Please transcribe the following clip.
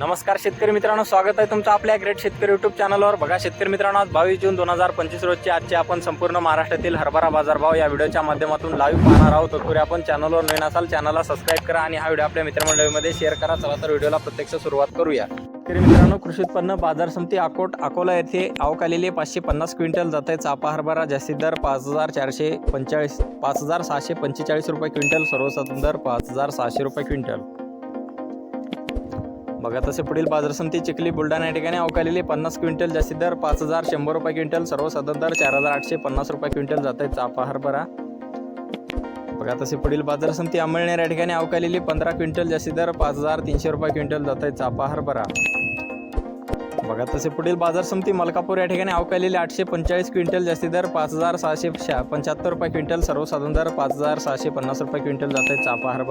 नमस्कार शेतकरी मित्रांनो स्वागत आहे तुमचं आपल्या ग्रेट शेतकरी युट्यूब चॅनलवर बघा शेतकरी मित्रांनो आज बावीस जून दोन हजार पंचवीस रोजची आजचे आपण संपूर्ण महाराष्ट्रातील हरभरा बाजारभाव या व्हिडिओच्या माध्यमातून लाईव्ह पाहणार आहोत. तत्पूर्वी आपण चॅनलवर नवीन असाल चॅनलला सबस्क्राईब करा आणि हा व्हिडिओ आपल्या मित्रमंडळीमध्ये शेअर करा. चला तर व्हिडिओला प्रत्यक्ष सुरुवात करूया. शेतकरी मित्रांनो कृषी उत्पन्न बाजार समिती अकोट अकोला येथे आवक आलेली पाचशे पन्नास क्विंटल जाते चापा हरभरा जास्तीत दर पाच हजार चारशे पंचेचाळीस पाच हजार सहाशे पंचेचाळीस रुपये क्विंटल सर्वसाधारण दर पाच हजार सहाशे रुपये क्विंटल. बघा तसे पुढील बाजार समिती चिखली बुलढाणा या ठिकाणी अवकालेली पन्नास क्विंटल जास्तीत दर पाच हजार शंभर रुपये क्विंटल सर्वसाधारण दर चार हजार आठशे पन्नास रुपये क्विंटल जात आहे चापा हरभरा बघा तसे पुढील बाजार समिती अंमळनेर या ठिकाणी अवकालेली पंधरा क्विंटल जास्तीत दर पाच हजार तीनशे रुपये क्विंटल जात आहे चापा हरभरा बघा तसे पुढील बाजार समिती मलकापूर या ठिकाणी अवकालेली आठशे पंचेचाळीस क्विंटल जास्ती दर पाच हजार सहाशे पंच्याहत्तर रुपये क्विंटल सर्वसाधारण दर पाच हजार सहाशे पन्नास रुपये क्विंटल जात आहे चापा हरभरा